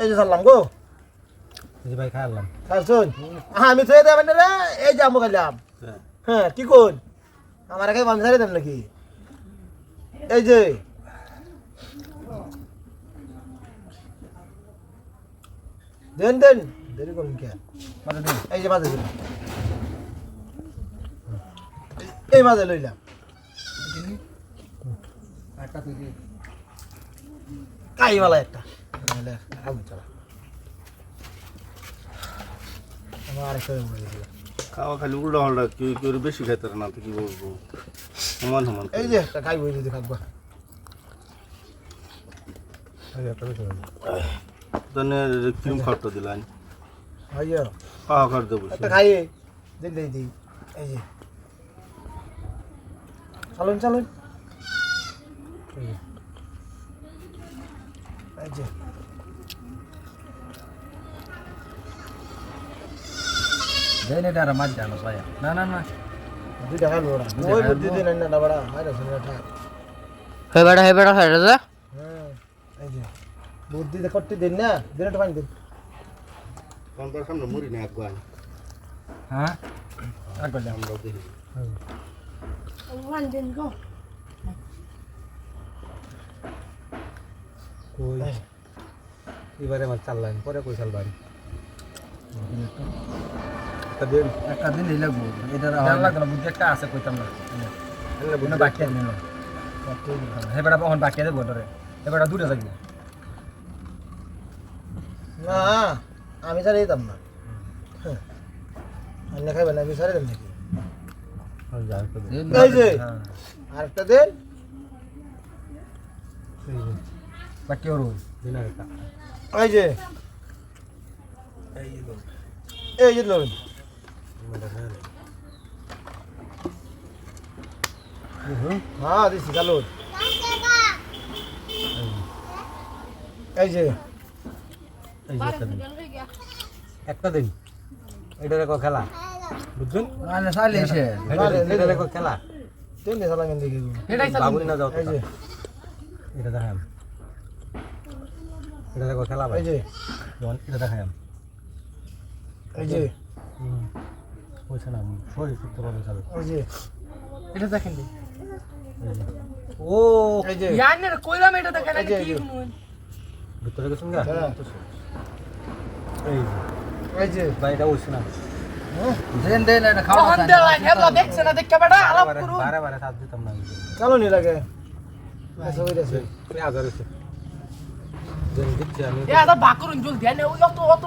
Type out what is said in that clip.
এই যে সারলাম গো। এই যে ভাই খাইলাম। খাইছুন? হ্যাঁ আমি থয়ে দেবেন রে। এই যে আমু খাইলাম। হ্যাঁ। কি কোন আমার আগে আমি ছাড়ে দেন নাকি? এই যে। দেন দেন। দেরি করুন কে? এই যে মাঝে দিলাম এই মাঝে লইলাম। কাইওয়ালা একটা। নাহলে আগুন চালা আমার আরেকটা মরে গেছিল খাওয়া খালি উল্টা হল্টা কেউ কেউ বেশি খাইতে না তো কি বলব? সমান সমান এই যে একটা খাইবো যদি খাকবা তাহলে ক্রিম খাটটা দিলাম। ভাইয়া খাওয়া খাট দেবো একটা খাইয়ে দিন দিই দিই এই যে। চালুন চালুন। এই যে। দেন এটা আর মাছ জানো ভাই না না না দুইটা খাইবো ওরা ওই বুদ্ধি দিন না না বড়া হাইরা শুনে থাক হে বেটা হে বেটা হে দাদা হ্যাঁ এই যে বুদ্ধি দে করতে দিন না দিন একটা পানি দিন কারণ সামনে মুড়ি না একবার হ্যাঁ আর করলাম আমরা দেখি কই এবারে আমার চাললাম পরে কই চালবাম দিন। একটা দিন এই লাগবো। এটা লাগতো না। বুদ্ধি একটা আছে কইতাম না। বুদ্ধি বাকি আছে বটরে। হে দূরে না আমি ছাড়ে দিতাম না। হ্যাঁ। আমি খাইবেন না আমি দেন। নাকি এই যে হ্যাঁ। আরেকটা দেন। বাকি ওর এই যে। এই যে হ্যাঁ। দিছি চালুন এই যে এই যে একটা দিন। এটা দেখো খেলা। বুঝছেন? মানে চাইলে এসে। এটা দেখো খেলা। তিন দিয়ে চালান দেখি এটাই বাবুনি না যাও এই যে। এটা দেখাম এটা দেখো খেলা ভাই। এই যে। এটা দেখাম এই যে। পয়সা না শরীর সুস্থ এই যে এটা দেখেন ও ইয়ানের কইলাম এটা দেখেন যে, ভিতরে গেছেন গা? হ্যাঁ। এই যে। এই যে। ভাই এটা ওইছে না। দেন দেন হেবলা দেখছ না লাগে? আচ্ছা হইছে দিচ্ছি আমি। জলদি আনে ওই অত অত।